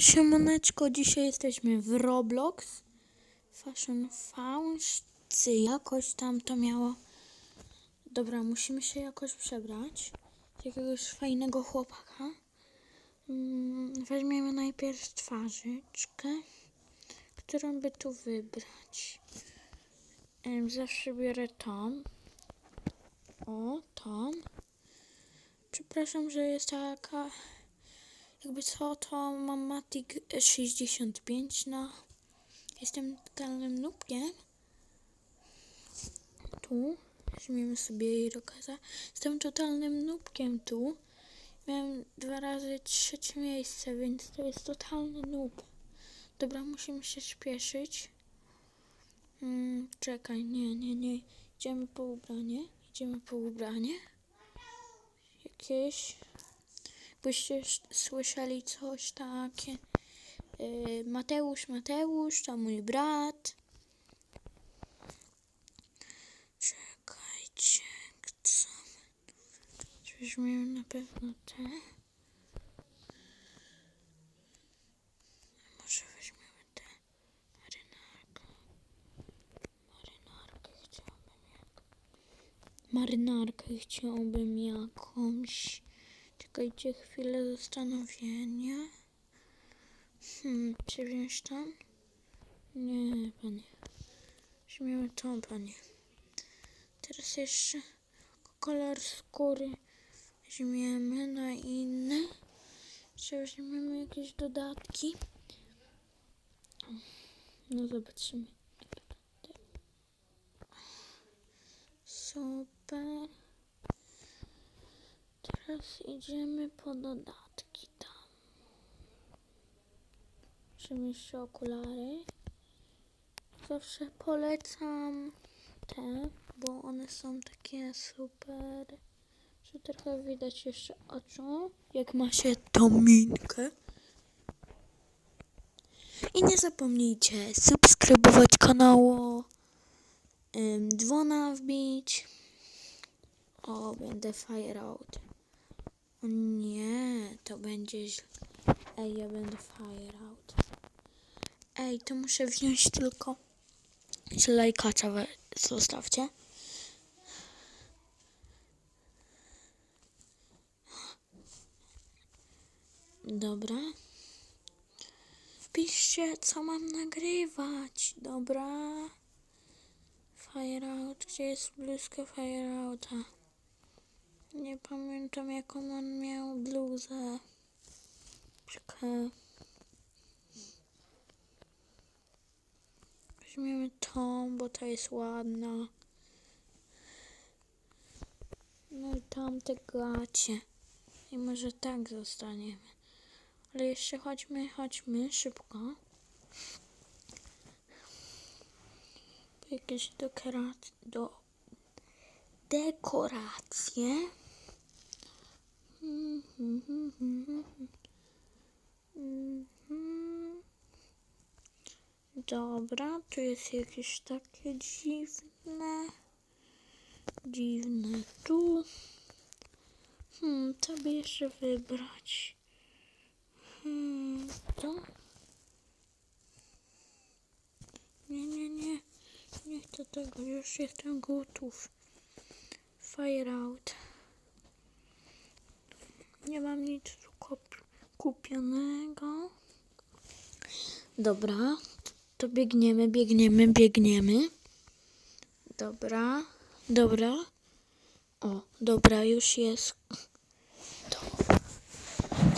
Siemoneczko, dzisiaj jesteśmy w Roblox. Fashion Found, czy jakoś tam to miało. Dobra, musimy się jakoś przebrać. Jakiegoś fajnego chłopaka. Mm, Weźmiemy najpierw twarzyczkę, którą by tu wybrać. Zawsze biorę tą. O, tą. Przepraszam, że jest taka jakby co, to mam Matic 65 na... Jestem totalnym nubkiem. Tu. Weźmiemy sobie Irokaza. Jestem totalnym nubkiem tu. Miałem dwa razy trzecie miejsce, więc to jest totalny noob. Dobra, musimy się śpieszyć. Mm, czekaj, nie, nie, nie. Idziemy po ubranie. Idziemy po ubranie. Jakieś... Byście sz- słyszeli coś takie. Yy, Mateusz, Mateusz, to mój brat. Czekajcie, co? Weźmiemy na pewno te. Może weźmiemy te. Marynarkę. Marynarkę chciałbym jak... Marynarkę chciałbym jakąś. Czekajcie chwilę zastanowienia. Hmm, czy tam? Nie, panie. Weźmiemy tą, panie. Teraz jeszcze kolor skóry weźmiemy na inny. Czy weźmiemy jakieś dodatki? No zobaczymy. Super. Teraz idziemy po dodatki tam. Musimy jeszcze okulary. Zawsze polecam te, bo one są takie super. Że trochę widać jeszcze oczu, jak ma się tą minkę. I nie zapomnijcie subskrybować kanału, dzwona wbić. O, będę fire out. O nie, to będzie źle. Ej, ja będę fire out. Ej, to muszę wziąć tylko lajkacza zostawcie. Dobra. Piszcie, co mam nagrywać. Dobra. Fire out. Gdzie jest bluzka fire outa? Nie pamiętam jaką on miał bluzę. Czekaj. Weźmiemy tą, bo ta jest ładna. No i tamte gacie. I może tak zostaniemy. Ale jeszcze chodźmy, chodźmy szybko. Jakieś dekoracje. Do... Dekoracje. Dobra, tu jest jakieś takie dziwne. Dziwne tu. Hmm, co by jeszcze wybrać? Hmm, to? Nie, nie, nie. Nie chcę tego, już jestem gotów. Fire out. Nie mam nic kupionego. Dobra, to biegniemy, biegniemy, biegniemy. Dobra, dobra. O, dobra, już jest. To.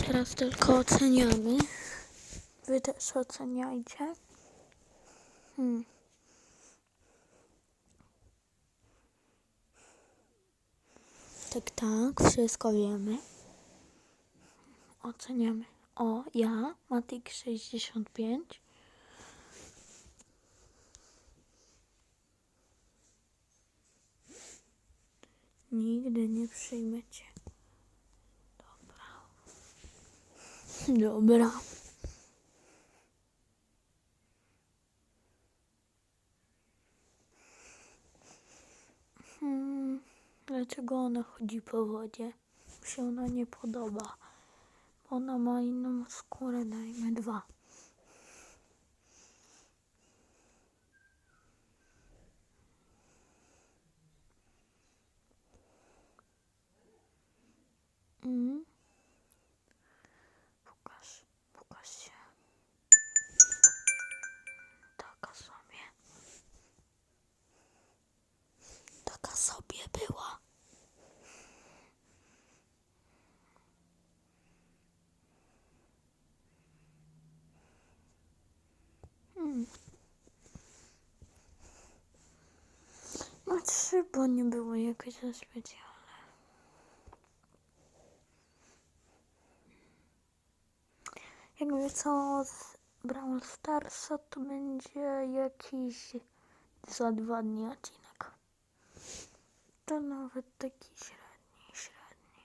Teraz tylko oceniamy. Wy też oceniajcie. Hmm. Tak, tak, wszystko wiemy. Oceniamy. O, ja, Matik 65. Nigdy nie przyjmiecie. Dobra. Dobra. Hmm, dlaczego ona chodzi po wodzie? Mu się ona nie podoba. Ona ma inną skórę, dajmy dwa. Mm. Pokaż, pokaż się. Taka sobie. Taka sobie była. Bo nie było jakoś za specjalne. Jakby co z Brawl Starsa, to będzie jakiś za dwa dni odcinek. To nawet taki średni, średni.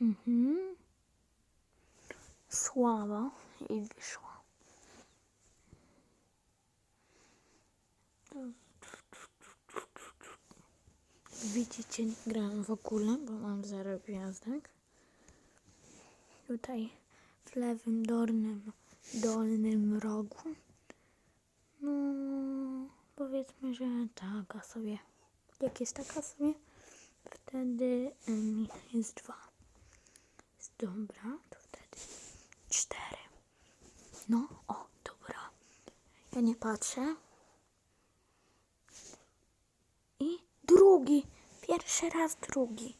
Mhm. Słaba i wyszła. Widzicie, nie grałem w ogóle, bo mam zero gwiazdek. Tutaj w lewym dolnym, dolnym rogu. No, powiedzmy, że taka sobie. Jak jest taka sobie, wtedy em, jest dwa. Jest dobra, to wtedy cztery. No, o, dobra. Ja nie patrzę. I drugi. Pierwszy raz drugi.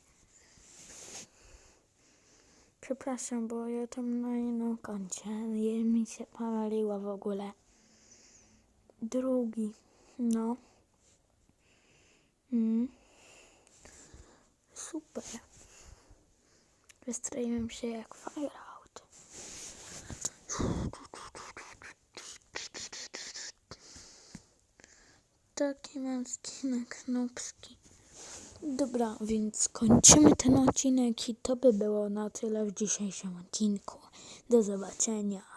Przepraszam, bo ja tam na innym koncie. Je mi się pomyliło w ogóle. Drugi. No. Mm. Super. Wystroiłem się jak fire out. Taki mam skinek nubski. Dobra, więc kończymy ten odcinek i to by było na tyle w dzisiejszym odcinku. Do zobaczenia.